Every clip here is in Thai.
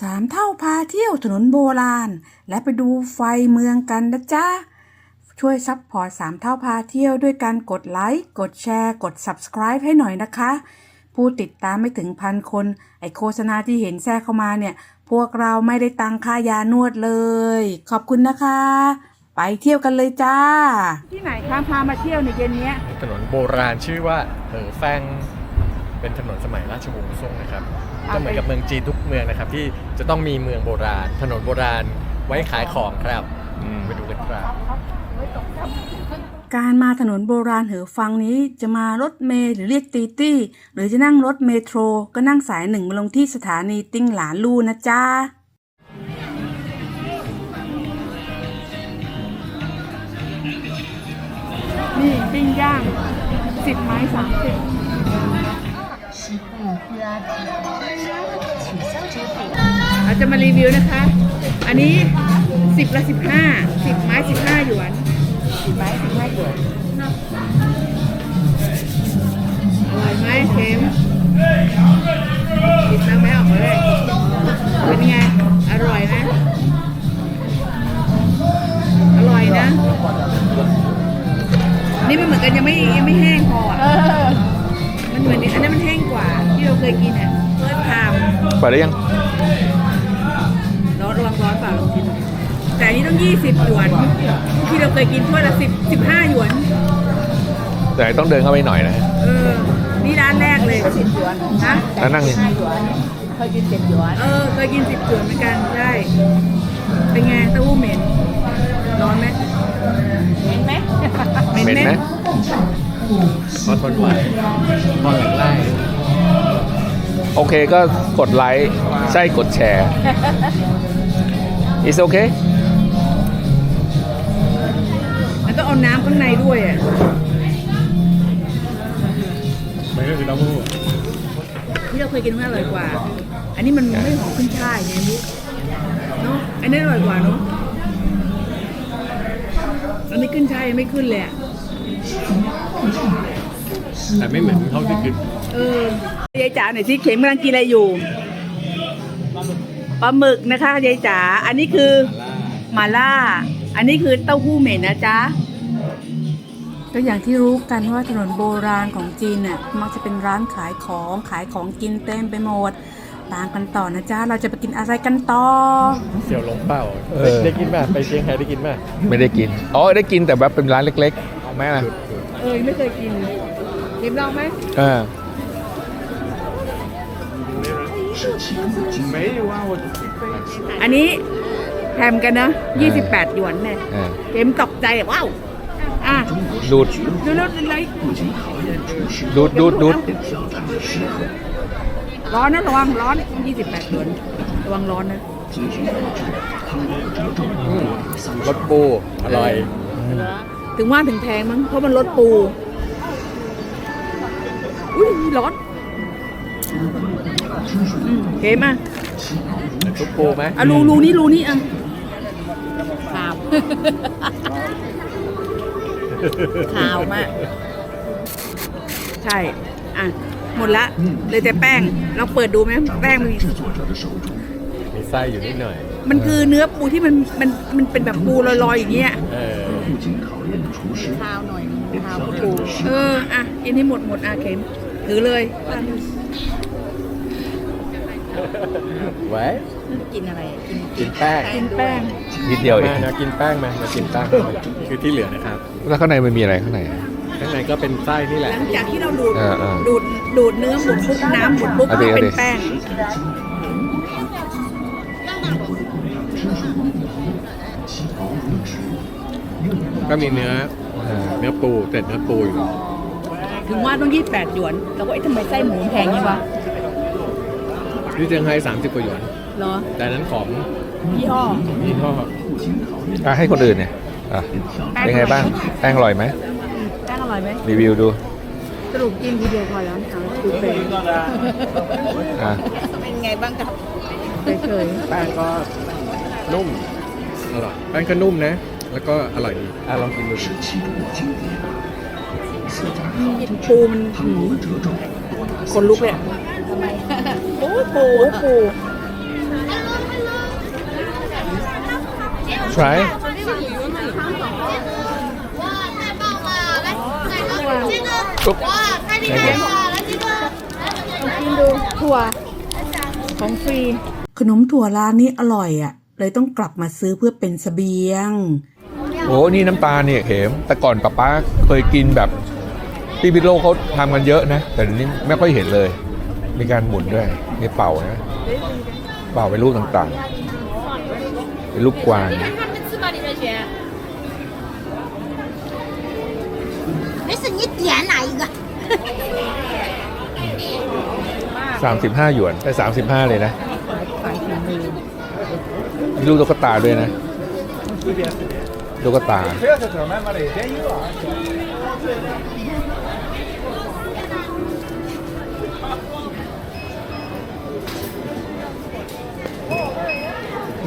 สามเท่าพาเที่ยวถนนโบราณ และไปดูไฟเมืองกันนะจ๊ะ ช่วยซัพพอร์ตสามเท่าพาเที่ยวด้วยการกดไลค์ กดแชร์ กด subscribe ให้หน่อยนะคะ ผู้ติดตามไม่ถึงพันคน ไอโฆษณาที่เห็นแทรกเข้ามาเนี่ย พวกเราไม่ได้ตังค่ายานวดเลย ขอบคุณนะคะ ไปเที่ยวกันเลยจ้า ที่ไหนคะพามาเที่ยวในเย็นเนี้ยถนนโบราณชื่อว่าเหอแฟงเป็นถนนสมัยราชวงศ์ซ่งนะครับอะ ก็เหมือนกับเมืองจีนทุกเมืองนะครับ ที่จะต้องมีเมืองโบราณ ถนนโบราณไว้ขายของครับอืมไปดูกันครับ การมาถนนโบราณเหอฟังนี้จะมารถเมล์หรือเรียกตีตี้ หรือจะนั่งรถเมโทร ก็นั่งสายหนึ่งมาลงที่สถานีติ้งหลานลู่นะจ๊ะ นี่ปิ้งย่างสิบไม้สามสิบ จะมารีวิวนะคะ อันนี้สิบละสิบห้าสิบไม้สิบห้าหยวนสิบไม้สิบห้าหยวนอร่อยไหมเค็มกินน้ำไม่ออกเลยเป็นไง อร่อยไหมอร่อยนะ นี่มันเหมือนกันยังไม่ยังไม่แห้งพออะมันเหมือนอันนั้นมันแห้งกว่าที่เราเคยกินอะเฟิร์สไทม์เปิดได้ยัง แต่อันนี้ต้อง 20หยวนที่เราเคยกินถ้วยละ10 15หยวน แต่ต้องเดินเข้าไปหน่อยนะ เออ นี่ร้านแรกเลย10หยวนนะแล้วนั่งนี่เคยกิน10หยวนเออเคยกิน 10หยวนเหมือนกันใช่เป็นไงเต้าหู้เหม็นร้อนไหมเหม็นไหมเหม็นไหมพอทนไหวพอหลังไล่โอเคก็กดไลค์ ใช่กดแชร์ is okay ก็เอาน้ำข้างในด้วยอะมันก็คือเต้าหู้ที่เราเคยกินมันอร่อยกว่า อันนี้มันไม่หอมขึ้นช่ายไงมุกเนาะอันนี้อร่อยกว่าเนาะอันนี้ขึ้นช่ายยังไม่ขึ้นเลยอะแต่ไม่เหมือนเท่าที่คิดเออยายจ๋าหน่อยสิเข็มกำลังกินอะไรอยู่ปลาหมึกนะคะยายจ๋าอันนี้คือหมาล่า อันนี้คือเต้าหู้เหม็นนะจ๊ะ ก็อย่างที่รู้กันว่าถนนโบราณของจีนเนี่ยมักจะเป็นร้านขายของขายของกินเต็มไปหมดตามกันต่อนะจ๊ะเราจะไปกินอะไรกันต่อเสี่ยวหลงเป้าเออ ได้กินป่ะไปเชียงไฮ้ได้กินป่ะไม่ได้กิน อ๋อ ได้กินแต่แบบเป็นร้านเล็กๆเอาไหมล่ะเออไม่เคยกินเข็มลองไหมอ่าอันนี้แพมกันนะ 28 หยวนเนี่ยอ่าเข็มตกใจว้าวอะ ดูดดูแล้วเป็นไรดูดดูดดูดร้อนนะระวังร้อน28หยวนระวังร้อนนะรสปูอร่อย ถึงว่าถึงแพงมั้งเพราะมันลดปูอุ้ยร้อนอืมเข็มอะซุปปูไหมอะรูรูนี่รูนี่อะขาว ขาวมาก ใช่ อะ หมดละเหลยแต่แป้งเราเปิดดูไหมแป้งมันมีมีไส้อยู่นิดหน่อย มันคือเนื้อปูที่มันมันมันเป็นแบบปูลอยๆอย่างเงี้ยเออข้าวหน่อยข้าวปูเอออะกินให้หมดหมดอะเข็มถือเลย ไว้ กินอะไร กินกินแป้ง กินแป้งนิดเดียวเอมางนะกินแป้งมามากินแป้งคือที่เหลือนะครับแล้วข้างในมันมีอะไรข้างใน ข้างในก็เป็นไส้นี่แหหละลังจากที่เราดูดเออเออดูด ดูดเนื้อหมดปุ๊บน้ำหมดปุ๊บเอาดิก็เอาเป็ดินแป้ง ก็มีเนื้ออ่าเนื้อปูเกล็ดเนื้อปูอยู่ถึงว่าต้องยี่แปดหยวนเราก็เอ๊ะทำไมไส้หมูแพงยังวะ ที่เชียงไฮ้30กว่าหยวน เหรอแต่อันนั้นของยี่ห้อยี่ห้ออะให้คนอื่นเนี่ยอะเป็นไงบ้างแป้งอร่อยไหมแป้งอร่อยไหมรีวิวดูสรุปกินทีเดียวพอแล้วค่ะดูเป็นอะเป็นไงบ้างครับเฉยแป้งก็นุ่มอร่อยแป้งก็นุ่มนะ แล้วก็อร่อยดีอะลองกินดูสิๆปูมันหืมคนลุกเลยอะทำไมปูปูปู try ปุ๊บกินดูถั่วของฟรี ขนมถั่วร้านนี้อร่อยอะ เลยต้องกลับมาซื้อเพื่อเป็นเสบียง โอ้ นี่น้ำตาลเนี่ยเข็มแต่ก่อนป้าป้าเคยกินแบบที่พิษโลกเขาทำกันเยอะนะ แต่เดี๋ยวนี้ไม่ค่อยเห็นเลย มีการหมุนด้วยนี่เป่านะ เป่าเป็นรูปต่างๆ เป็นรูปกวาง 没事，你点哪一个？ 35 หยวนได้35 เลยนะมีรูปตุ๊กตาด้วยนะตุ๊กตา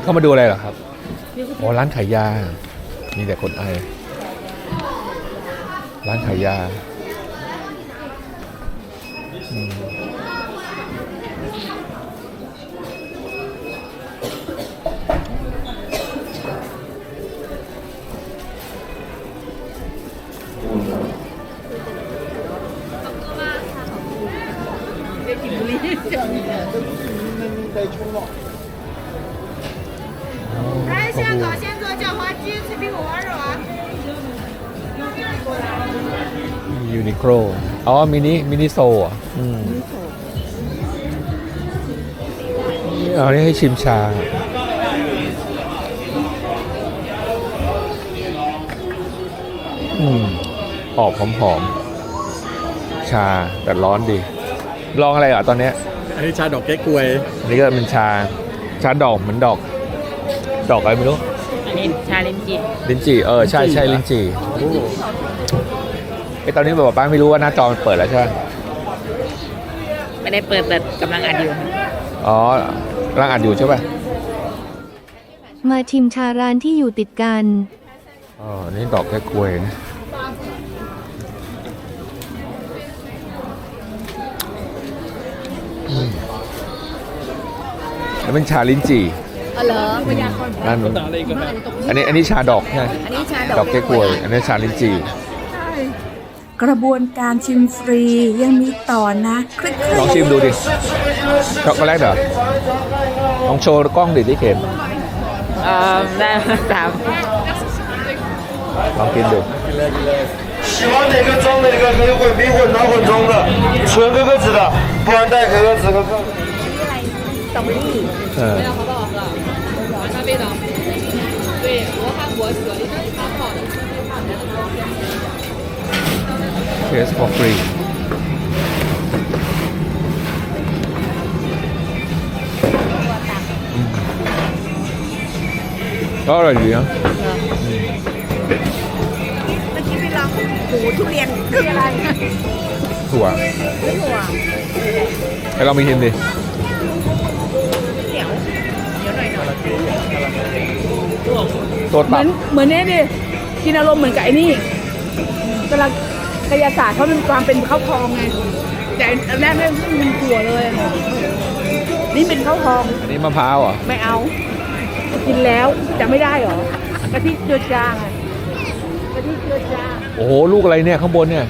เข้ามาดูอะไรเหรอครับ อ๋อร้านขายยา มีแต่คนไอ ร้านขายยา โคลอ๋อ มินิ มินิโซอะอืมเอานี่ให้ชิมชา อืมออกหอมๆชาแต่ร้อนดี ลองอะไรอะตอนเนี้ย อันนี้ชาดอกเก๊กกวย อันนี้ก็เป็นชา ชาดอกเหมือนดอก ดอกอะไรไม่รู้ อันนี้ชาเลนจิลินจีเออ ใช่ใช่ลินจีโอ้ ไอตอนนี้แบบป้าไม่รู้ว่าหน้าจอมันเปิดแล้วใช่ไหมไม่ได้เปิดแต่กำลังอัดอยู่อ๋อกำลังอัดอยู่ใช่ป่ะมาชิมชาร้านที่อยู่ติดกันอ๋อนี่ดอกแค่กล้วยนะอืมแล้วเป็นชาลิ้นจี่อ๋อเหรอพยาคนนั่นนู้นอันนี้อันนี้ชาดอกใช่ไหมอันนี้ชาดอกแค่กล้วย อันนี้ชาลิ้นจี่ กระบวนการชิมฟรียังมีต่อนะคลิก ลองชิมดูดิ ช็อกโกแลตเหรอ ลองโชว์กล้องดิที่เข็ม เอ่อได้สาม ลองกินดู 喜欢哪个装哪个，可以混冰混拿混装的，纯可可脂的，不然带可可脂可可。 เออเท ส for free อืมก็อร่อยดีนะเมื่อกี้ไปลองหูทุเรียนคืออะไรถั่วไปลองไปชิมดิเหนียวเหนียวหน่อยหน่อยตัวเหตัมืบอนเหมือนเนี่ยดิกินอารมณ์เหมือนกับไอ้นี่กำลัง กายศาสตร์เขาเป็นความเป็นข้าวทองไงแต่อันแรกไม่เป็นถั่วเลยนี่เป็นข้าวทองอันนี้มะพร้าวเหรอไม่เอากินแล้วจะไม่ได้เหรอกะทิเจือจางไงกะทิเจือจางโอ้โหลูกอะไรเนี่ยข้างบนเนี่ย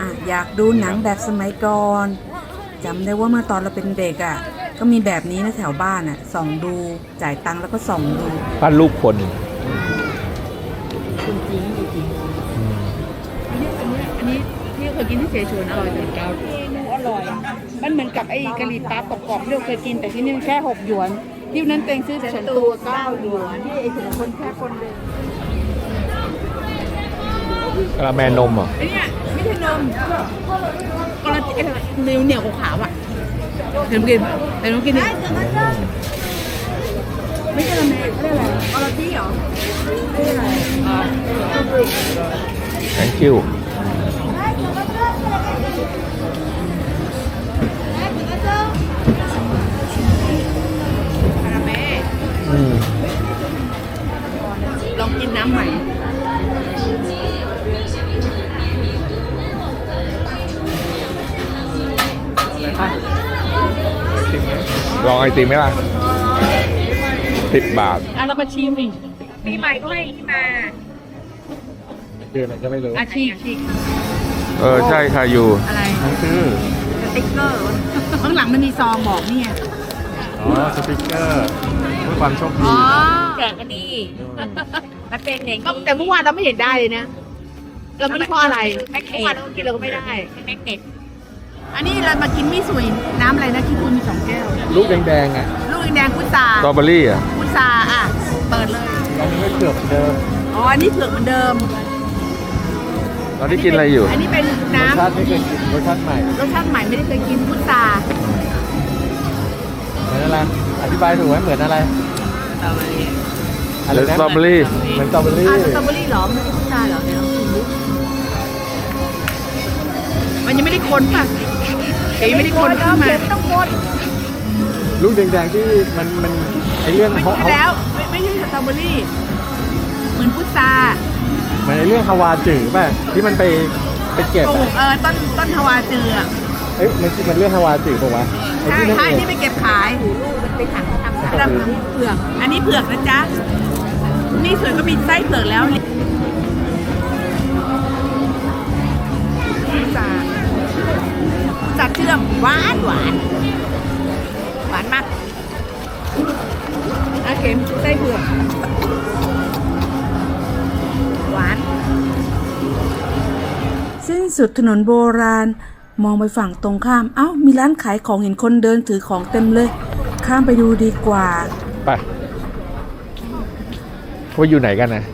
อะอยากดูหนังแบบสมัยก่อนจำได้ว่าเมื่อตอนเราเป็นเด็กอะก็มีแบบนี้นะแถวบ้านอะส่องดูจ่ายตังค์แล้วก็ส่องดูปั้นรูปคน อันนี้ที่เคยกินที่เสฉวนอร่อยเลยเก้าเมนูอร่อยมันเหมือนกับไอ้กะหรี่ปั๊บกรอบๆที่เราเคยกินแต่ที่นี่มันแค่หกหยวน ที่นั้นเต็งซื้อเฉินตัวเก้าหยวนที่ไอ้ถึงคนแค่คนเดียวกระแมนมเหรอไอ้เนี่ยไม่ใช่นมกระไอ้เหนียวเหนียวขาวๆอะเห็นกินเห็นกินดิ ไม่ใช่ละแม่เขาเรียกอะไรกระตี้เหรอไม่ใช่อะไรอ่า thank you คาราเมลอืม สิบบาท อะเรามาชิมอีกปีใหม่ก็ให้ที่มาคืออะไรก็ไม่รู้อาชีพชีพเออ ใช่ค่ะอยู่ อะไรนั่นคือสติ๊กเกอร์ข้างหลังมันมีซองบอกนี่ไงอ๋อสติกเกอร์เพื่อความโชคดีอ๋อแจกกันดีมันเป็นอย่างก็แต่เมื่อวานเราไม่เห็นได้เลยนะเราไม่รู้เพราะอะไรแม็กเมื่อวานเรากินเราก็ไม่ได้แม็กเน็ต อันนี้เรามากินมิสุยน้ำอะไรนะที่คุณมีสองแก้ว ลูกแดงๆอะลูกแดงๆพุทราสตรอเบอรี่อะพุทราอะ เปิดเลย อันนี้ไม่เกือบเหมือนเดิมอ๋อ อันนี้เผือกเหมือนเดิมตอนนี้กินอะไรอยู่อันนี้เป็นรสน้ำ ชาติไม่เคยกินรสชาติใหม่รสชาติใหม่ไม่ได้เคยกินพุทราเหมือนอะไรอธิบายถูกไหมเหมือนอะไรอะไรนะสตรอเบอรี่เหมือนสตรอเบอรี่อะสตรอเบอรี่เหรอไม่ใช่พุทราเหรอเดี๋ยวลองชิมดูมันยังไม่ได้คนป่ะ เดี๋ยวยังไม่ได้คนขึ้นมา ต้องกดลูกแดงๆที่มันมันไอเรื่องไม่เขาใช่แล้วไม่ไม่ใช่สตรอเบอรี่เหมือนพุทราเหมือนไอเรื่องฮาวาจือป่ะที่มันไปไปเก็บปลูอะกเออต้นต้นฮาวาเจืออะเอ้ยมันมันเรื่องฮาวาจือป่ะวะไอ้ใช่ที่นั่นใช่เองที่ไปเก็บขายมันเป็นถังทำแต่เผือก อันนี้เผือกนะจ๊ะ นี่สวยก็มีไส้เผือกแล้วจัด จัดเชื่อมหวานหวานหวานมากอาเข็มไส้เผือกหวาน สิ้นสุดถนนโบราณ มองไปฝั่งตรงข้าม เอ้า มีร้านขายของเห็นคนเดินถือของเต็มเลย ข้ามไปดูดีกว่า ไปว่าอยู่ไหนกันนะ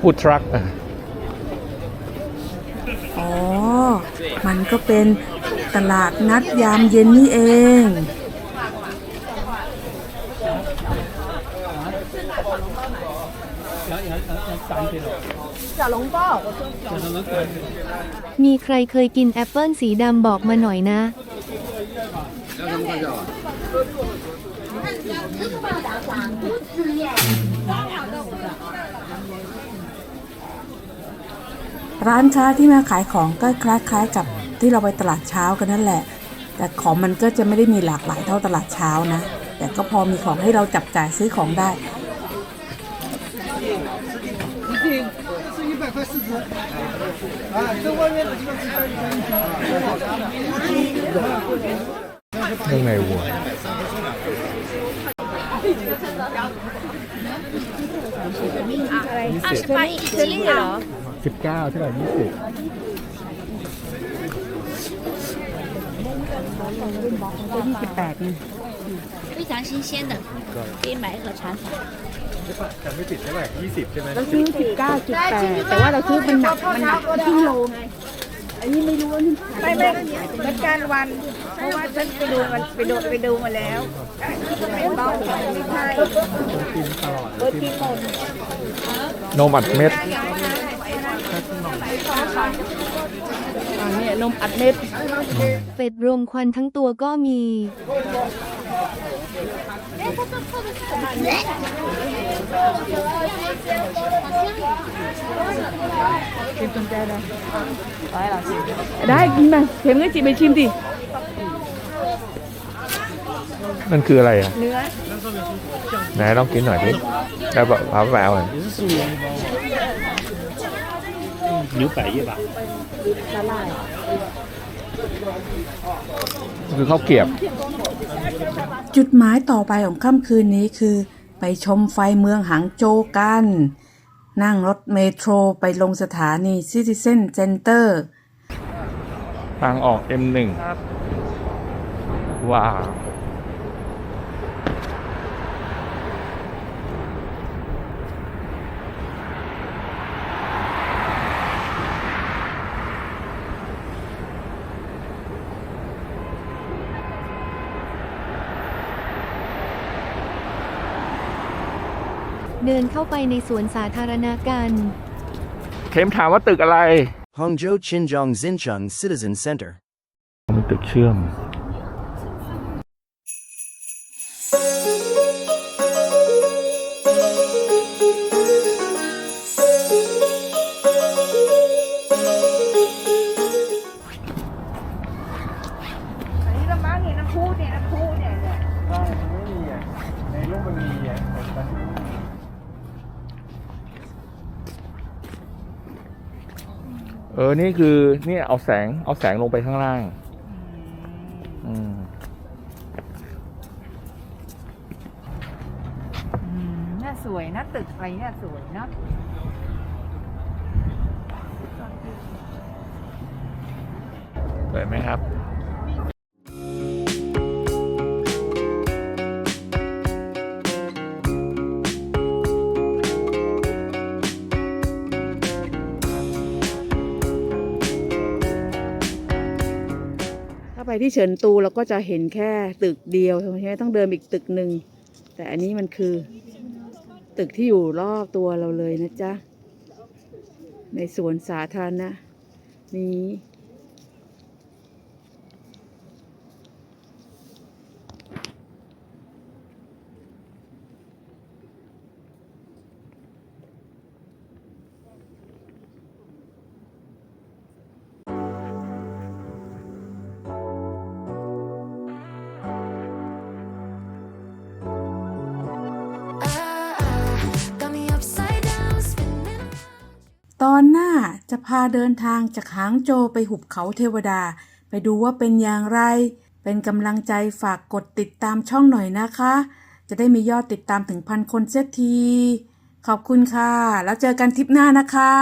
ฟูดทรัคอะ อ๋อ มันก็เป็นตลาดนัดยามเย็นนี่เอง มีใครเคยกินแอปเปิลสีดำบอกมาหน่อยนะ ร้านค้าที่มาขายของก็คล้ายๆ กับที่เราไปตลาดเช้ากันนั่นแหละ แต่ของมันก็จะไม่ได้มีหลากหลายเท่าตลาดเช้านะ แต่ก็พอมีของให้เราจับจ่ายซื้อของได้เครื่องในวัวอะสไปอิตาลีเหรอ สิบเก้าเท่าไหร่ยี่สิบ 非常新鲜的，可以买一盒尝尝。 จำไม่ผิดเท่าไหร่ยี่สิบใช่ไหม เราซื้อ 19.8 แต่ว่าเราซื้อมันหนัก มันหนักครึ่งโลไง อันนี้ไม่รู้ว่านี่ ไม่ไม่เหมือนกันวัน เพราะว่าฉันไปดูมันไปดูไปดูมาแล้วไม่เบาไม่ใช่ กินตลอด เบอร์ทีหมด นมอัดเม็ด อันนี้นมอัดเม็ด เป็ดรมควันทั้งตัวก็มีได้กินมาเข็มก็จิบไปชิมดิ นั่นคืออะไรอะเนื้อไหนลองกินหน่อยดิแล้วแบบเอา แหววอะคือข้าวเกรียบ จุดหมายต่อไปของค่ำคืนนี้คือ ไปชมไฟเมืองหางโจวกัน นั่งรถเมโทรไปลงสถานีซิติเซนเซ็นเตอร์ ทางออก M1 ว้าว เดินเข้าไปในสวนสาธารณะกัน เข็มถามว่าตึกอะไร Hangzhou Qinjiang Xincheng Citizen Center. มันตึกเชื่อม ออ นี่คือเนี่ยเอาแสงเอาแสงลงไปข้างล่าง อืมอืมน่าสวยนะตึกอะไรน่าสวยเนาะสวยไหมครับ ไปที่เฉินตูเราก็จะเห็นแค่ตึกเดียวใช่ไหมต้องเดินอีกตึกหนึ่ง แต่อันนี้มันคือ ตึกที่อยู่รอบตัวเราเลยนะจ๊ะ ในสวนสาธารณะนี้ จะพาเดินทางจากหางโจไปหุบเขาเทวดา ไปดูว่าเป็นอย่างไร เป็นกำลังใจฝากกดติดตามช่องหน่อยนะคะ จะได้มียอดติดตามถึงพันคนเสียที ขอบคุณค่ะ แล้วเจอกันทริปหน้านะคะ